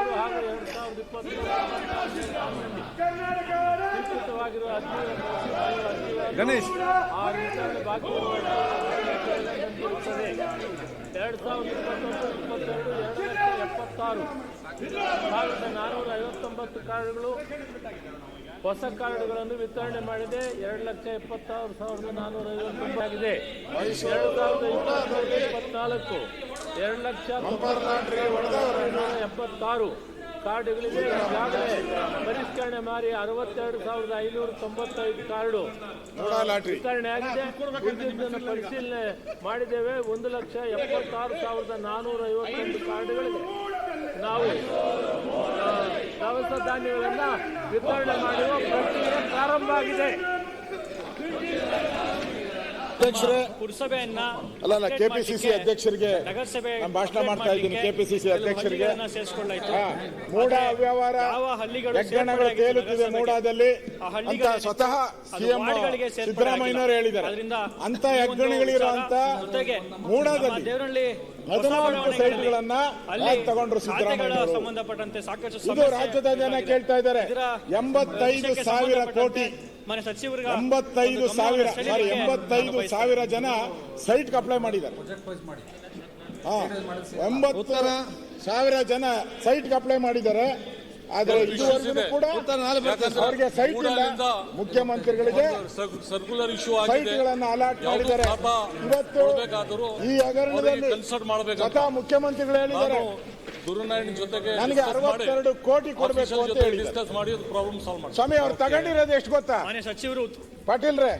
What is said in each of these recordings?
ಹದಿಮೂರು ಹಾಗೂ ಎರಡು ಸಾವಿರದ ಇಪ್ಪತ್ತು ಸ್ವೀಕೃತವಾಗಿರುವ ಅರ್ಜಿಗಳ ಗಣೇಶ್ ಬಾಕಿ ಎರಡು ಸಾವಿರದ ಇಪ್ಪತ್ತೊಂದು ಇಪ್ಪತ್ತೆರಡು ಎರಡು ಲಕ್ಷ ಎಪ್ಪತ್ತಾರು. ಸಾವಿರದ ನಾನ್ನೂರ ಐವತ್ತೊಂಬತ್ತು ಕಾರ್ಡ್ಗಳು ಹೊಸ ಕಾರ್ಡ್ಗಳನ್ನು ವಿತರಣೆ ಮಾಡಿದೆ. ಎರಡು ಲಕ್ಷ ಎಪ್ಪತ್ತಾರು ಸಾವಿರದ ನಾನ್ನೂರ ಐವತ್ತೊಂಬತ್ತು ಆಗಿದೆ. ಎರಡು ಸಾವಿರದ ಇಪ್ಪತ್ತೊಂದು ಇಪ್ಪತ್ನಾಲ್ಕು. ಎರಡು ಲಕ್ಷ ಎಪ್ಪತ್ತಾರು ಕಾರ್ಡ್ಗಳಿಗೆ ಈಗಾಗಲೇ ಪರಿಷ್ಕರಣೆ ಮಾಡಿ ಅರವತ್ತೆರಡು ಸಾವಿರದ ಐನೂರ ತೊಂಬತ್ತೈದು ಕಾರ್ಡು. ವಿತರಣೆ ಆಗಿದೆ. ಪರಿಶೀಲನೆ ಮಾಡಿದ್ದೇವೆ. ಒಂದು ಲಕ್ಷ ಎಪ್ಪತ್ತಾರು ಸಾವಿರದ ನಾನ್ನೂರ ಐವತ್ತೊಂದು ಕಾರ್ಡ್ಗಳಿಗೆ ನಾವು ದವಸ ಧಾನ್ಯಗಳನ್ನು ವಿತರಣೆ ಮಾಡುವ ಪ್ರಕ್ರಿಯೆ ಪ್ರಾರಂಭ ಆಗಿದೆ. ಅಧ್ಯಕ್ಷರೇ ಪುರಸಭೆಯನ್ನ ಅಲ್ಲ ಅಲ್ಲ ಕೆಪಿಸಿಸಿ ಅಧ್ಯಕ್ಷರಿಗೆ ನಗರಸಭೆ ನಾನು ಭಾಷಣ ಮಾಡ್ತಾ ಇದ್ದೀನಿ ಕೆಪಿಸಿಸಿ ಅಧ್ಯಕ್ಷರಿಗೆ. ಮೂಡ ಅವ್ಯವಹಾರ ಯಾವ ಹಳ್ಳಿಗಳು ತೇಲುತ್ತಿದೆ ಮೂಡಾದಲ್ಲಿ. ಅಂತ ಸ್ವತಃ ಸಿಎಂ ಸಿದ್ದರಾಮಯ್ಯನವರು ಹೇಳಿದ್ದಾರೆ. ಅಂತ ಜೊತೆಗೆ ಮೂಡಾದಲ್ಲಿ ಹದಿನಾಲ್ಕು ಸೈಟ್ಗಳನ್ನ ತಗೊಂಡ್ರು ಸಿದ್ದರಾಮಯ್ಯ ಸಂಬಂಧಪಟ್ಟಂತೆ ಸಾಕಷ್ಟು ಇದು ರಾಜ್ಯದ ಜನ ಕೇಳ್ತಾ ಇದ್ದಾರೆ. ಎಂಬತ್ತೈದು ಸಾವಿರ ಕೋಟಿ ಎಂಬತ್ತೈದು ಸಾವಿರ ಸಾರಿ ಎಂಬತ್ತೈದು. ಸಾವಿರ ಜನ ಸೈಟ್ಗೆ ಅಪ್ಲೈ ಮಾಡಿದ್ದಾರೆ. ಹಾ, ಎಂಬತ್ತು ಸಾವಿರ ಜನ ಸೈಟ್ಗೆ ಅಪ್ಲೈ ಮಾಡಿದ್ದಾರೆ. ಆದರೆ ಇದುವರೆಗೂ ಕೂಡ ಅವ್ರಿಗೆ ಸೈಟ್ ಇಲ್ಲ. ಮುಖ್ಯಮಂತ್ರಿಗಳಿಗೆ ಸರ್ಕ್ಯುಲರ್ ಇಶ್ಯೂ ಆಗಿದೆ. ಸೈಟ್ಗಳನ್ನ ಅಲಾಟ್ ಮಾಡಿದ್ದಾರೆ. ಇವತ್ತು ಈ ಹಗರಣದಲ್ಲಿ ಸ್ವತಃ ಮುಖ್ಯಮಂತ್ರಿಗಳು ಹೇಳಿದ್ದಾರೆ. ನಾನು ದುರ್ನಾರಾಯಣ್ ಜೊತೆಗೆ ನನಗೆ ಅರವತ್ತೆರಡು ಕೋಟಿ ಕೊಡಬೇಕು ಅಂತ ಹೇಳಿ ಡಿಸ್ಕಸ್ ಮಾಡಿ ಪ್ರಾಬ್ಲಮ್ ಸಾಲ್ವ್ ಮಾಡಿ ಸ್ವಾಮಿ ಅವ್ರು ತಗೊಂಡಿರೋದು ಎಷ್ಟು ಗೊತ್ತಾ? ಮಾನ್ಯ ಸಚಿವರು ಪಾಟೀಲ್ರೇ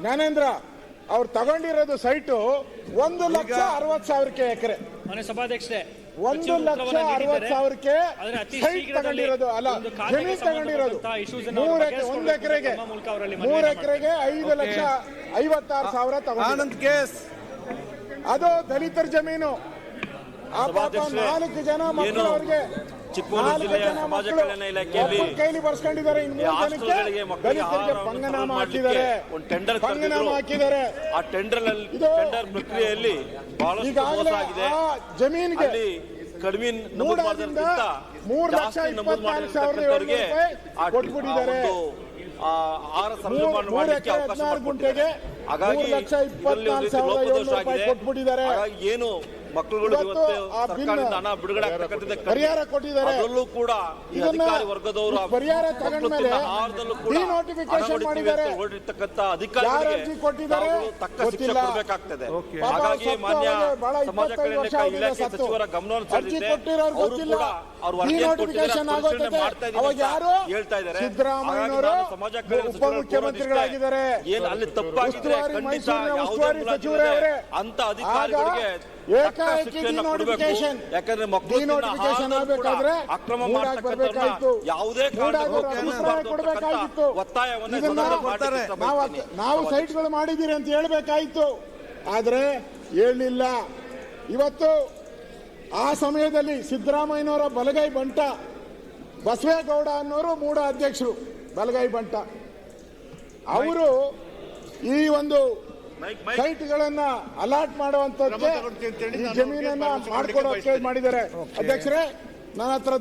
ಜ್ಞಾನೇಂದ್ರ ಅವ್ರು ತಗೊಂಡಿರೋದು ಸೈಟು ಒಂದು ಲಕ್ಷ ಅರವತ್ ಸಾವಿರಕ್ಕೆ ಎಕರೆ. ಮಾನ್ಯ ಸಭಾಧ್ಯಕ್ಷರೇ ಒಂದು ಲಕ್ಷ ಉತ್ತರವನ್ನು ಅರವತ್ ಸಾವಿರಕ್ಕೆ ಅತಿ ಸೈಟ್ ಶೀಘ್ರದಲ್ಲಿ ತಗೊಂಡಿರೋದು. ಅಲ್ಲ ಒಂದು ಜಮೀನ್ ತಗೊಂಡಿರೋದು. ಮೂರ್ ಒಂದು ಎಕರೆಗೆ ಮೂರ್ ಎಕರೆಗೆ ಐದು ಲಕ್ಷ ಐವತ್ತಾರು ಸಾವಿರ ತಗೊಂಡು ಆನಂದ್ ಕೇಸ್. ಅದು ದಲಿತರ ಜಮೀನು. ನಾಲ್ಕು ಜನ ಮಕ್ಕಳು ಅವ್ರಿಗೆ ಚಿಕ್ಕಮಗಳೂರು ನಾಲ್ಕು ಜಿಲ್ಲೆಯ ಸಮಾಜ ಕಲ್ಯಾಣ ಇಲಾಖೆಯಲ್ಲಿ ಕೈಲಿ ಬರ್ಸ್ಕೊಂಡಿದ್ದಾರೆ. ಹಾಸ್ಟೆಲ್ಗಳಿಗೆ ಮಕ್ಕಳಿಗೆ ದಲಿತರಿಗೆ ಆಹಾರವನ್ನು ಪಂಗನಾಮ ಹಾಕಿದ್ದಾರೆ. ಒಂದು ಟೆಂಡರ್ ಪಂಗನಾಮ ಹಾಕಿದ್ದಾರೆ. ಆ ಟೆಂಡರ್ ಟೆಂಡರ್ ಪ್ರಕ್ರಿಯೆಯಲ್ಲಿ ಬಹಳಷ್ಟು ಮೋಸ ಆಗಿದೆ. ಆ ಜಮೀನಿಗೆ ಕಡಿಮೆ ನಮೂದು ಮೂಡಾದಿಂದ ಮೂರು ಲಕ್ಷ ನಮೂದು ಮಾಡಿರ್ತಕ್ಕಂಥವ್ರಿಗೆ ಆ ಒಂದು, ಆಹಾರ ಮಾಡಲಿಕ್ಕೆ ಅವಕಾಶ ಲಕ್ಷ ಇಪ್ಪತ್ನಾಲ್ಕು ಸಾವಿರದ. ಕೊಟ್ಬಿಟ್ಟಿದ್ದಾರೆ. ಹಾಗಾಗಿ ಏನು ಮಕ್ಕಳುಗಳು ಇವತ್ತು ಸರ್ಕಾರದಿಂದ ಹಣ ಬಿಡುಗಡೆ ಆಗ್ತಕ್ಕಂಥದ್ದು ಪರಿಹಾರ ಕೊಟ್ಟಿದ್ದಾರೆ. ಅದರಲ್ಲೂ ಕೂಡ ಈ ಅಧಿಕಾರಿ ವರ್ಗದವರು ಪರಿಹಾರ ತಗೊಂಡ್ಮೇಲೆ ಆಹಾರದಲ್ಲೂ ಕೂಡ ಮಾಡಿದ್ದಾರೆ. ಯಾರು ಅಧಿಕಾರಿಗಳಿಗೆ ಅರ್ಜಿ ಕೊಟ್ಟಿದ್ದಾರೆ ತಕ್ಕ ಶಿಕ್ಷೆ. ಕೊಡಬೇಕಾಗ್ತದೆ ಹಾಗಾಗಿ ಮಾನ್ಯ ಸಮಾಜ ಕಲ್ಯಾಣ ಇಲಾಖೆ. ಸಚಿವರ ಸೆಳೆದಿದೆ ಅವರು. ಕೂಡ ಅವ್ರ ಆಗೋತೈತೆ. ಮಾಡ್ತಾ ಇದ್ದೀವಿ ಅವಾಗ ಯಾರು? ಹೇಳ್ತಾ ಇದ್ದಾರೆ ಸಮಾಜ ಕಲ್ಯಾಣ ಉಪಮುಖ್ಯಮಂತ್ರಿಗಳಾಗಿದ್ದಾರೆ. ಏನು ಅಲ್ಲಿ ತಪ್ಪಾಗಿದ್ರೆ ಉಸ್ತುವಾರಿ ಖಂಡಿತ ಯಾವುದೇ ಅಂತ ಅಧಿಕಾರಿಗಳಿಗೆ ಡಿನೋಟಿಫಿಕೇಶನ್ ಯಾಕಂದ್ರೆ ಆಗ್ಬೇಕಾದ್ರೆ ಅಕ್ರಮ ಯಾವುದೇ ಕೊಡಬೇಕಾಗಿತ್ತು. ಒತ್ತಾಯವನ್ನ ನಾವು ಸೈಟ್ಗಳು ಸೈಟ್ಗಳು ಮಾಡಿದ್ದೀರಿ ಅಂತ ಹೇಳ್ಬೇಕಾಯ್ತು. ಆದ್ರೆ ಹೇಳಲಿಲ್ಲ ಇವತ್ತು ಆ ಸಮಯದಲ್ಲಿ ಸಿದ್ದರಾಮಯ್ಯನವರ ಬಲಗೈ ಬಂಟ ಬಸವೇಗೌಡ ಅನ್ನೋರು ಮೂಡ ಅಧ್ಯಕ್ಷರು ಬಲಗೈ ಬಂಟ. ಅವರು ಈ ಒಂದು ಸೈಟ್ಗಳನ್ನ ಅಲಾಟ್ ಮಾಡುವಂತಕ್ಕೆ ಈ ಜಮೀನನ್ನ ಮಾಡ್ಕೊಡೋಕೆ ಮಾಡಿದ್ದಾರೆ. ಅಧ್ಯಕ್ಷರೇ ನನ್ನ ಹತ್ರ